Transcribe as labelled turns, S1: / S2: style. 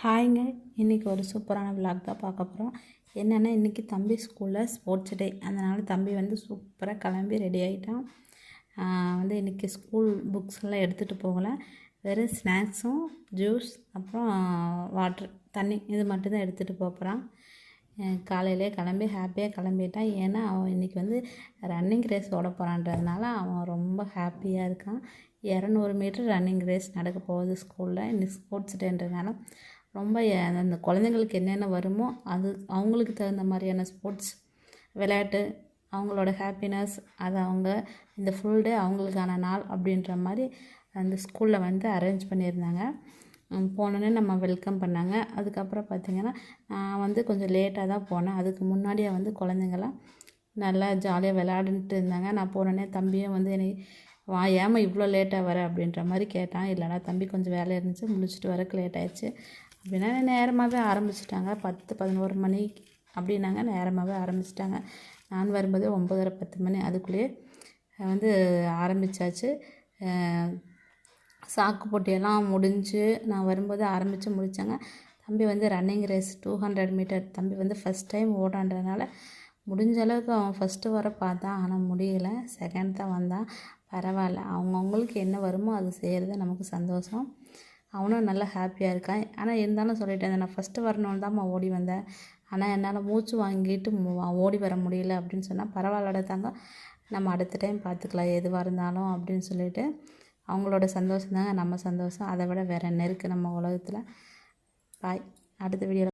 S1: ஹாய்ங்க. இன்றைக்கி ஒரு சூப்பரான விளாக் தான் பார்க்க போகிறோம் என்னென்னா இன்றைக்கி தம்பி ஸ்கூலில் ஸ்போர்ட்ஸ் டே அதனால் தம்பி வந்து சூப்பராக கிளம்பி ரெடி ஆகிட்டான் வந்து இன்றைக்கி ஸ்கூல் புக்ஸ் எல்லாம் எடுத்துகிட்டு போகலை. வெறும் ஸ்நாக்ஸும் ஜூஸ் அப்புறம் வாட்ரு தண்ணி இது மட்டும்தான் எடுத்துகிட்டு போகிறான் காலையிலே கிளம்பி ஹாப்பியாக கிளம்பிட்டான். ஏன்னா அவன் இன்றைக்கி வந்து ரன்னிங் ரேஸ் ஓட போகிறான்றதுனால அவன் ரொம்ப ஹாப்பியாக இருக்கான். இரநூறு மீட்டர் ரன்னிங் ரேஸ் நடக்க போகுது ஸ்கூலில் இன்னைக்கு ஸ்போர்ட்ஸ் டேன்றதுனால ரொம்ப அந்த குழந்தைங்களுக்கு என்னென்ன வருமோ அது அவங்களுக்கு தகுந்த மாதிரியான ஸ்போர்ட்ஸ் விளையாட்டு அவங்களோட ஹாப்பினஸ் அது அவங்க இந்த ஃபுல் டே அவங்களுக்கான நாள் அப்படின்ற மாதிரி அந்த ஸ்கூலில் வந்து அரேஞ்ச் பண்ணியிருந்தாங்க. போனோடனே நம்ம வெல்கம் பண்ணாங்க. அதுக்கப்புறம் பார்த்திங்கன்னா நான் வந்து கொஞ்சம் லேட்டாக தான் போனேன். அதுக்கு முன்னாடியே வந்து குழந்தைங்களாம் நல்லா ஜாலியாக விளையாடிட்டு இருந்தாங்க. நான் போனோடனே தம்பியும் வந்து என்னை வா ஏமா இவ்வளோ லேட்டாக வர? அப்படின்ற மாதிரி கேட்டான். இல்லைனா தம்பி கொஞ்சம் வேலை இருந்துச்சு முடிச்சுட்டு வரக்கு லேட் ஆயிடுச்சு. அப்படின்னா நேரமாகவே ஆரம்பிச்சிட்டாங்க. பத்து பதினோரு மணி அப்படின்னாங்க. நேரமாகவே ஆரம்பிச்சிட்டாங்க. நான் வரும்போது ஒம்பதரை பத்து மணி. அதுக்குள்ளேயே வந்து ஆரம்பித்தாச்சு சாக்கு போட்டியெல்லாம் முடிஞ்சு நான் வரும்போது ஆரம்பித்து முடித்தாங்க தம்பி வந்து running race two hundred metre தம்பி வந்து ஃபஸ்ட் டைம் ஓடான்றதுனால முடிஞ்ச அளவுக்கு அவன் ஃபஸ்ட்டு வர பார்த்தான் ஆனால் முடியலை. செகண்ட் தான் வந்தான். பரவாயில்ல. அவங்கவுங்களுக்கு என்ன வருமோ அது செய்கிறது நமக்கு சந்தோஷம். அவனும் நல்லா ஹாப்பியாக இருக்கான். ஆனால் இருந்தாலும் சொல்லிட்டேன் நான் ஃபஸ்ட்டு வரணும்னு தான்மா ஓடி வந்தேன். ஆனால் என்னால் மூச்சு வாங்கிட்டு ஓடி வர முடியல அப்படின்னு சொன்னால் பரவாயில்லட தாங்க நம்ம அடுத்த டைம் பார்த்துக்கலாம் எதுவாக இருந்தாலும் அப்படின்னு சொல்லிட்டு அவங்களோட சந்தோஷம் தாங்க நம்ம சந்தோஷம். அதை விட வேறு என்ன இருக்குது நம்ம உலகத்தில்? பாய். அடுத்த வீடியோவில்